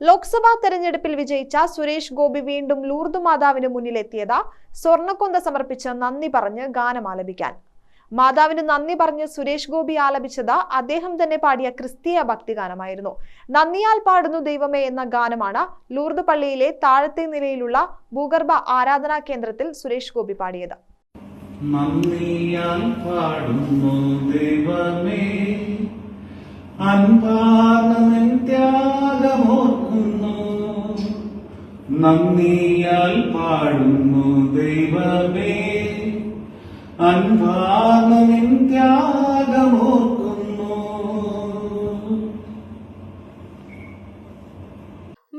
ലോക്സഭാ തെരഞ്ഞെടുപ്പിൽ വിജയിച്ച സുരേഷ് ഗോപി വീണ്ടും ലൂർദ് മാതാവിന് മുന്നിലെത്തിയത് സ്വർണക്കൊന്ത സമർപ്പിച്ച് നന്ദി പറഞ്ഞ് ഗാനം ആലപിക്കാൻ. മാതാവിന് നന്ദി പറഞ്ഞ് സുരേഷ് ഗോപി ആലപിച്ചത് അദ്ദേഹം തന്നെ പാടിയ ക്രിസ്തീയ ഭക്തിഗാനമായിരുന്നു നന്ദിയാൽ പാടുന്നു ദൈവമേ എന്ന ഗാനമാണ് ലൂർദ് പള്ളിയിലെ താഴത്തെ നിലയിലുള്ള ഭൂഗർഭ ആരാധനാ കേന്ദ്രത്തിൽ സുരേഷ് ഗോപി പാടിയത്. നന്ദിയാൽ പാടുന്നു ദൈവമേ. അൻപാർന്ന നന്ദിയാൽ പാടുന്നു ദൈവമേ. അൻപാർന്ന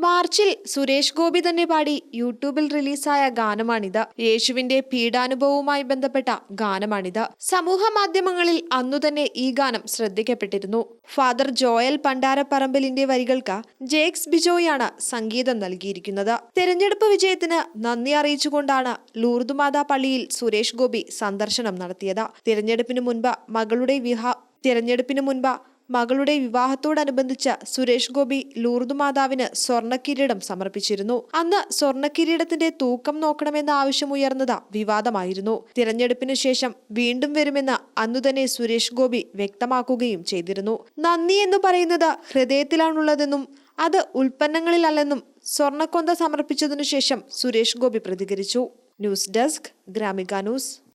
മാർച്ചിൽ സുരേഷ് ഗോപി തന്നെ പാടി യൂട്യൂബിൽ റിലീസായ ഗാനമാണിത്. യേശുവിന്റെ പീഡാനുഭവവുമായി ബന്ധപ്പെട്ട ഗാനമാണിത്. സമൂഹ മാധ്യമങ്ങളിൽ അന്നു തന്നെ ഈ ഗാനം ശ്രദ്ധിക്കപ്പെട്ടിരുന്നു. ഫാദർ ജോയൽ പണ്ടാരപ്പറമ്പലിന്റെ വരികൾക്ക് ജേക്സ് ബിജോയാണ് സംഗീതം നൽകിയിരിക്കുന്നത്. തെരഞ്ഞെടുപ്പ് വിജയത്തിന് നന്ദി അറിയിച്ചുകൊണ്ടാണ് ലൂർദുമാതാ പള്ളിയിൽ സുരേഷ് ഗോപി സന്ദർശനം നടത്തിയത്. തിരഞ്ഞെടുപ്പിന് മുൻപ് മകളുടെ വിവാഹ തിരഞ്ഞെടുപ്പിന് മുൻപ് മകളുടെ വിവാഹത്തോടനുബന്ധിച്ച് സുരേഷ് ഗോപി ലൂർദ് മാതാവിന് സ്വർണക്കിരീടം സമർപ്പിച്ചിരുന്നു. അന്ന് സ്വർണക്കിരീടത്തിന്റെ തൂക്കം നോക്കണമെന്ന ആവശ്യമുയർന്നത് വിവാദമായിരുന്നു. തിരഞ്ഞെടുപ്പിന് ശേഷം വീണ്ടും വരുമെന്ന് അന്നുതന്നെ സുരേഷ് ഗോപി വ്യക്തമാക്കുകയും ചെയ്തിരുന്നു. നന്ദി എന്ന് പറയുന്നത് ഹൃദയത്തിലാണുള്ളതെന്നും അത് ഉൽപ്പന്നങ്ങളിലല്ലെന്നും സ്വർണക്കൊന്ത സമർപ്പിച്ചതിനു ശേഷം സുരേഷ് ഗോപി പ്രതികരിച്ചു. News desk Gramika news.